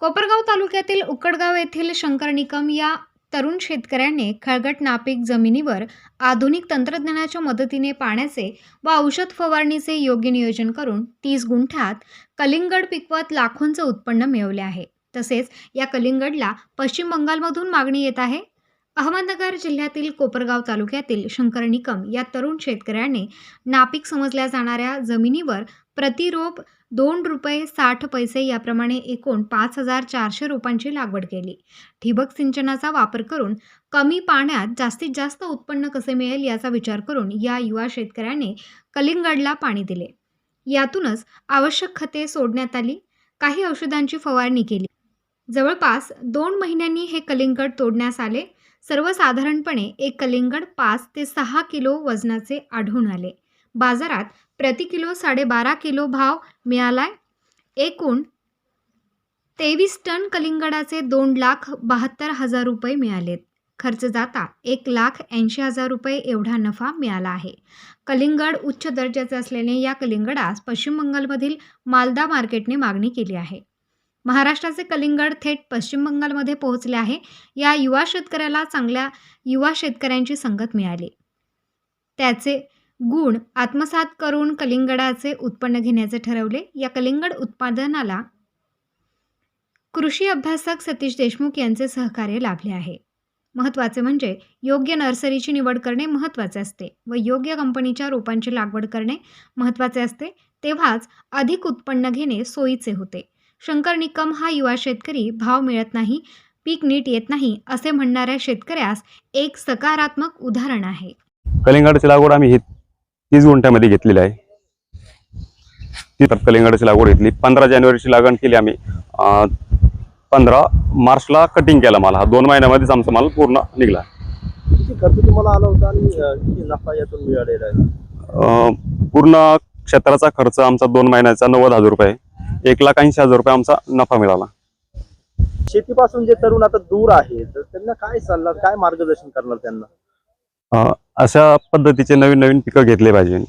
कोपरगाव तालुक्यातील उकडगाव येथील शंकर निकम या तरुण शेतकऱ्याने खळगट नापीक जमिनीवर आधुनिक तंत्रज्ञानाच्या मदतीने पाण्याचे व औषध फवारणीचे योग्य नियोजन करून तीस गुंठ्यात कलिंगड पिकवत लाखोंचं उत्पन्न मिळवले आहे. तसेच या कलिंगडला पश्चिम बंगालमधून मागणी येत आहे. अहमदनगर जिल्ह्यातील कोपरगाव तालुक्यातील शंकर निकम या तरुण शेतकऱ्याने नापीक समजल्या जाणाऱ्या जमिनीवर प्रतिरोप दोन रुपये साठ पैसे याप्रमाणे एकूण पाच हजार चारशे रोपांची लागवड केली. ठिबक सिंचनाचा वापर करून कमी पाण्यात जास्तीत जास्त उत्पन्न कसे मिळेल याचा विचार करून या युवा शेतकऱ्याने कलिंगडला पाणी दिले. यातूनच आवश्यक खते सोडण्यात आली. काही औषधांची फवारणी केली. जवळपास दोन महिन्यांनी हे कलिंगड तोडण्यास आले. सर्वसाधारणपणे एक कलिंगड पाच ते सहा किलो वजनाचे आढळून आले. बाजारात प्रति किलो साडेबारा किलो भाव मिळालाय. एकूण तेवीस टन कलिंगडाचे दोन लाख बहात्तर हजार रुपये मिळालेत. खर्च जाता एक लाख ऐंशी हजार रुपये एवढा नफा मिळाला आहे. कलिंगड उच्च दर्जाचे असल्याने या कलिंगडास पश्चिम बंगालमधील मालदा मार्केटने मागणी केली आहे. महाराष्ट्राचे कलिंगड थेट पश्चिम बंगालमध्ये पोहोचले आहे. या युवा शेतकऱ्याला चांगल्या युवा शेतकऱ्यांची संगत मिळाली. त्याचे गुण आत्मसात करून कलिंगडाचे उत्पन्न घेण्याचे ठरवले. या कलिंगड उत्पादनाला कृषी अभ्यासक सतीश देशमुख यांचे सहकार्य लाभले आहे. महत्त्वाचे म्हणजे योग्य नर्सरीची निवड करणे महत्त्वाचे असते व योग्य कंपनीच्या रोपांची लागवड करणे महत्त्वाचे असते. तेव्हाच अधिक उत्पन्न घेणे सोयीचे होते. शंकर निकम हा युवा शेतकरी भाव मिळत नाही पीक नीट येत नाही असे म्हणणाऱ्या शेतकऱ्यास एक सकारात्मक उदाहरण आहे. कलिंगडाची लागवड आम्ही ही तीस गुंठ्यामध्ये घेतलेली आहे. ती तर कलिंगडाची लागवड घेतली. पंधरा जानेवारीची लागण केली आम्ही. पंधरा मार्चला कटिंग केला मला. दोन महिन्यामध्येच आमचा माल पूर्ण निघला. किती खर्च तुम्हाला आला होता आणि अं, किती नफा यातून मिळालेला आहे? पूर्ण क्षेत्राचा खर्च आमचा दोन महिन्याचा नव्वद हजार रुपये एक लाख ऐंशी हजार रुपये आमचा नफा मिळाला. शेतीपासून जे तरुण आता दूर आहे तर त्यांना काय सल्ला काय मार्गदर्शन करणार त्यांना? अं, अशा पद्धतीचे नवीन नवीन पिकं घेतले पाहिजे.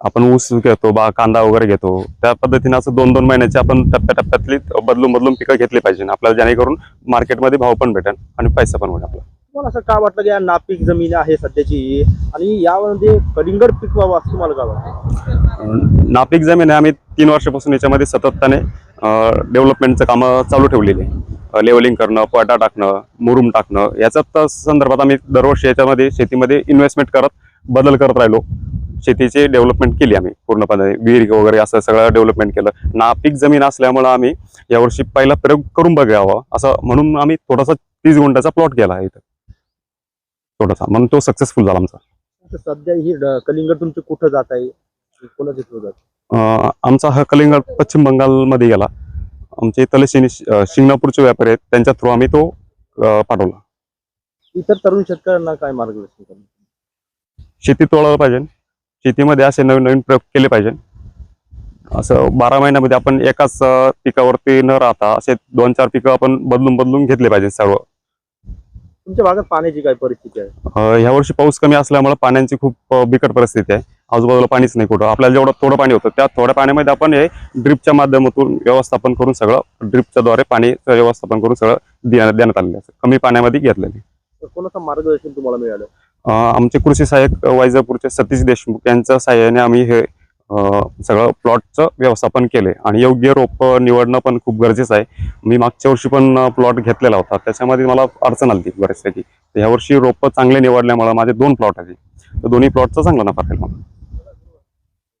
आपण ऊस घेतो बा कांदा वगैरे घेतो. त्या पद्धतीने असं दोन दोन महिन्याचे आपण टप्प्याटप्प्यातली बदलून बदलून पिकं घेतली पाहिजे. आपल्याला जेणेकरून मार्केटमध्ये भाव पण भेटेल आणि पैसा पण होईल आपला. तुम्हाला असं का वाटलं की या नापीक जमीन आहे सध्याची? आणि यामध्ये कलिंगड पिकवावं असं तुम्हाला का वाटतं? नापीक जमीन आहे. आम्ही तीन वर्षापासून याच्यामध्ये सततपणे डेव्हलपमेंटचं कामं चालू ठेवलेली आहे. लेवलिंग करणं पटा टाकणं मुरुम टाकणं याच्या संदर्भात आम्ही दरवर्षी याच्यामध्ये शेतीमध्ये इन्व्हेस्टमेंट करत बदल करत राहिलो. शेतीची डेव्हलपमेंट केली आम्ही पूर्णपणे. विहीर वगैरे असं सगळं डेव्हलपमेंट केलं. नापीक जमीन असल्यामुळं आम्ही यावर्षी पहिला प्रयोग करून बघावा असं म्हणून आम्ही थोडासा तीस गुंठाचा प्लॉट केला आहे इथं. थोडासा. म्हणून तो सक्सेसफुल झाला आमचा. सध्या ही कलिंगड तुमचे कुठं जात आहे? कोणाच्या थ्रू जात? अं, आमचा हा कलिंगड पश्चिम बंगालमध्ये गेला. आमचे इथले शिंग शिंगणापूरचे व्यापारी आहेत. त्यांच्या थ्रू आम्ही तो अं, पाठवला. इतर तरुण शेतकऱ्यांना काय मार्गदर्शन करणार? शेती तोडायला पाहिजे. शेतीमध्ये असे नवीन नवीन प्रयोग केले पाहिजे. असं बारा महिन्यामध्ये आपण एकाच अं, पिकावरती न राहता असे दोन चार पिकं आपण बदलून बदलून घेतले पाहिजे सर्व. तुमच्या भागात पाण्याची काय परिस्थिती आहे? ह्या वर्षी पाऊस कमी असल्यामुळे पाण्याची खूप अं, बिकट परिस्थिती आहे. आजूबाजूला पाणीच नाही कुठं. आपल्याला जेवढं थोडं पाणी होतं त्या थोड्या पाण्यामध्ये आपण हे ड्रिपच्या माध्यमातून व्यवस्थापन करून सगळं ड्रिपच्या द्वारे पाणी व्यवस्थापन करून सगळं देण्यात देण्यात आलेलं आहे. कमी पाण्यामध्ये घेतलेले तर कोणाचं मार्गदर्शन तुम्हाला मिळालं? अं, आमचे कृषी सहाय्यक वैजापूरचे सतीश देशमुख यांच्या सहाय्याने आम्ही हे सगळं प्लॉटचं व्यवस्थापन केले आणि योग्य रोप निवडणं पण खूप गरजेचं आहे. मी मागच्या वर्षी पण प्लॉट घेतलेला होता. त्याच्यामध्ये मला अडचण आली बऱ्याचपैकी. ह्या वर्षी रोपं चांगले निवडल्यामुळे माझे दोन प्लॉट आहेत. तर दोन्ही प्लॉटचा चांगला नफा राहील मला